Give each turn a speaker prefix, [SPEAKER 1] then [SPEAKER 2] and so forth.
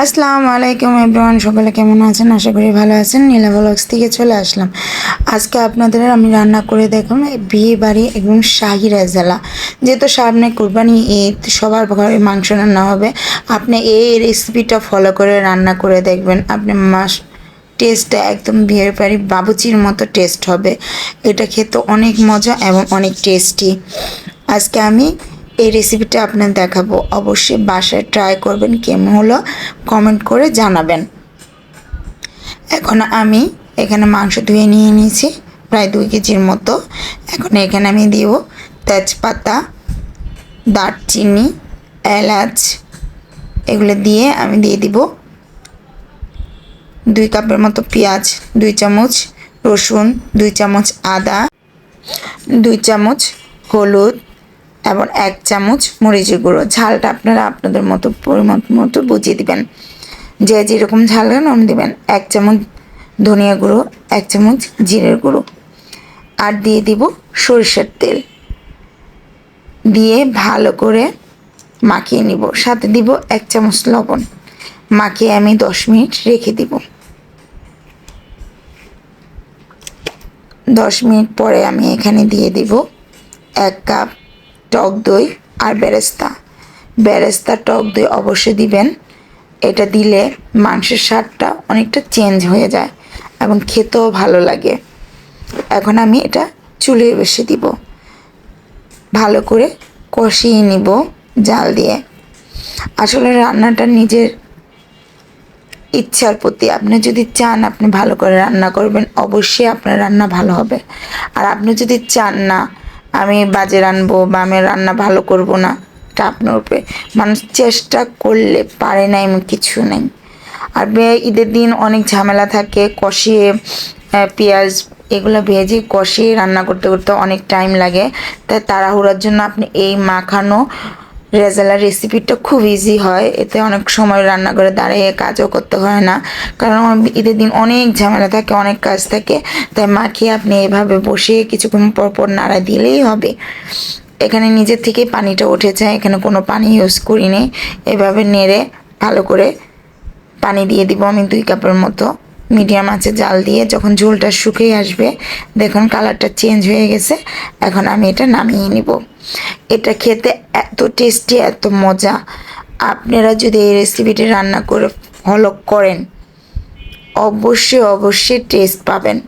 [SPEAKER 1] আসসালামু আলাইকুম এভরিওয়ান, সকলে কেমন আছেন? আশা করি ভালো আছেন। নীলা ব্লগস থেকে চলে আসলাম। আজকে আপনাদের আমি রান্না করে দেখুন বিয়ে বাড়ি একদম শাহি রেজালা যেহেতু সামনে কুরবানি ঈদ, সবার ঘরে মাংস রান্না হবে। আপনি এই রেসিপিটা ফলো করে রান্না করে দেখবেন। আপনি মাস টেস্টটা একদম বিয়ের বাড়ি বাবুচির মতো টেস্ট হবে। এটা খেতে অনেক মজা এবং অনেক টেস্টি আজকে আমি এই রেসিপিটা আপনার দেখাবো। অবশ্যই বাসায় ট্রাই করবেন, কেমন হলো কমেন্ট করে জানাবেন। এখন আমি এখানে মাংস ধুয়ে নিয়ে নিয়েছি, প্রায় দুই কেজির মতো। এখন এখানে আমি দিব তেজপাতা, দারচিনি, এলাচ, এগুলো দিয়ে আমি দিয়ে দিব দুই কাপের মতো পেঁয়াজ, দুই চামচ রসুন, দুই চামচ আদা, দুই চামচ হলুদ এবং এক চামচ মরিচের গুঁড়ো। ঝালটা আপনারা আপনাদের মতো পরিমাণ মতো বুঝিয়ে দিবেন। যে যেরকম ঝাল খান দিবেন। এক চামচ ধনিয়া গুঁড়ো, এক চামচ জিরের গুঁড়ো। আর দিয়ে দিব সরিষার তেল। দিয়ে ভালো করে মাখিয়ে নিব। সাথে দিব এক চামচ লবণ। মাখিয়ে আমি দশ মিনিট রেখে দিব। দশ মিনিট পরে আমি এখানে দিয়ে দিব এক কাপ টক দই আর বেরেস্তা। বেরেস্তা, টক দই অবশ্যই দিবেন। এটা দিলে মাংসের স্বাদটা অনেকটা চেঞ্জ হয়ে যায় এবং খেতেও ভালো লাগে। এখন আমি এটা চুলে বসে দিব। ভালো করে কষিয়ে নিব জাল দিয়ে। আসলে রান্নাটা নিজের ইচ্ছার প্রতি। আপনি যদি চান আপনি ভালো করে রান্না করবেন, অবশ্যই আপনার রান্না ভালো হবে। আর আপনি যদি চান না আমি বাজে রানবো বা আমি রান্না ভালো করব না এটা আপনার উপরে মানুষ চেষ্টা করলে পারে না এমন কিছু নেই। আর ঈদের দিন অনেক ঝামেলা থাকে, কষিয়ে পেঁয়াজ এগুলো ভেজে কষিয়ে রান্না করতে করতে অনেক টাইম লাগে। তাই তাড়াহুড়ার জন্য আপনি এই মাখানো রেজালা রেসিপিটা খুব ইজি হয়। এতে অনেক সময় রান্না করে দাঁড়িয়ে কাজও করতে হয় না। কারণ ঈদের দিন অনেক ঝামেলা থাকে, অনেক কাজ থাকে। তাই মাখিয়ে আপনি এভাবে বসে কিছুক্ষণ পর পর নাড়া দিলেই হবে। এখানে নিজের থেকেই পানিটা উঠেছে, এখানে কোনো পানি ইউজ করিনি। এভাবে নেড়ে ভালো করে পানি দিয়ে দিব আমি দুই কাপের মতো। মিডিয়াম আছে জাল দিয়ে যখন ঝোলটা শুকিয়ে আসবে, দেখুন কালারটা চেঞ্জ হয়ে গেছে, এখন আমি এটা নামিয়ে নিব। এটা খেতে এত টেস্টি, এত মজা। আপনারা যদি এই রেসিপিটি রান্না করে ফলো করেন, অবশ্যই অবশ্যই টেস্ট পাবেন।